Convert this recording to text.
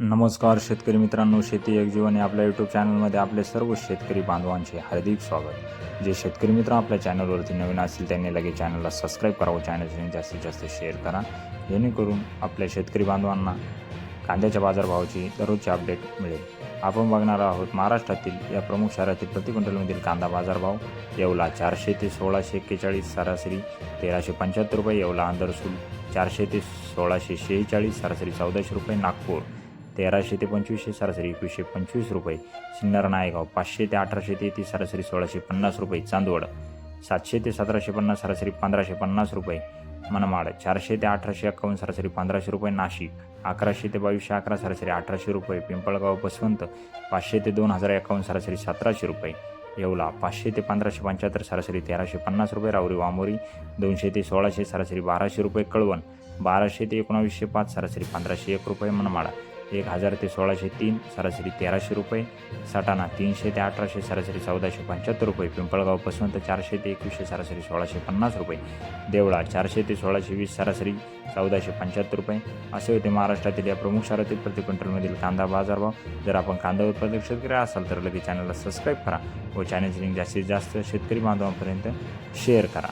नमस्कार शेतकरी मित्रांनो शेती एक जीवन या आपल्या यूट्यूब चॅनलमध्ये आपले सर्व शेतकरी बांधवांचे हार्दिक स्वागत. जे शेतकरी मित्र आपल्या चॅनलवरती नवीन असतील त्यांनी लगेच चॅनलला सबस्क्राईब करावं चॅनल जास्तीत जास्त शेअर करा. जेणेकरून आपल्या शेतकरी बांधवांना कांद्याच्या बाजारभावाची दररोजची अपडेट मिळेल. आपण बघणार आहोत महाराष्ट्रातील या प्रमुख शहरातील प्रति क्विंटलमधील कांदा बाजारभाव. येवला चारशे ते सोळाशे एक्केचाळीस सरासरी तेराशे पंच्याहत्तर रुपये येवला अंदरसूल चारशे ते सोळाशे शेहेचाळीस सरासरी चौदाशे रुपये नागपूर तेराशे ते पंचवीसशे सरासरी एकवीसशे पंचवीस रुपये. सिन्नर नायगाव पाचशे ते अठराशे ते तेहतीस सरासरी सोळाशे पन्नास रुपये. चांदवड सातशे ते सतराशे पन्नास सरासरी पंधराशे पन्नास रुपये. मनमाड चारशे ते अठराशे एक्कावन्न सरासरी पंधराशे रुपये. नाशिक अकराशे ते बावीसशे अकरा सरासरी अठराशे रुपये. पिंपळगाव बसवंत पाचशे ते दोन हजार एकावन्न सरासरी सतराशे रुपये. येवला पाचशे ते पंधराशे पंच्याहत्तर सरासरी तेराशे पन्नास रुपये. रावरी वामोरी दोनशे ते सोळाशे सरासरी बाराशे रुपये. कळवण बाराशे ते एकोणावीसशे पाच सरासरी पंधराशे एक रुपये. मनमाडा एक हजार ते सोळाशे तीन सरासरी तेराशे रुपये. सटाणा तीनशे ते अठराशे सरासरी चौदाशे पंच्याहत्तर रुपये. पिंपळगाव पसवंत चारशे ते एकवीसशे सरासरी सोळाशे पन्नास रुपये. देवळा चारशे ते सोळाशे वीस सरासरी चौदाशे पंच्याहत्तर रुपये. असे होते महाराष्ट्रातील या प्रमुख शहरातील प्रति क्विंटलमधील कांदा बाजारभाव जर आपण कांदा उत्पादक शेतकरी असाल तर लगेच चॅनलला सबस्क्राईब करा व चॅनलची लिंक जास्तीत जास्त शेतकरी बांधवांपर्यंत शेअर करा.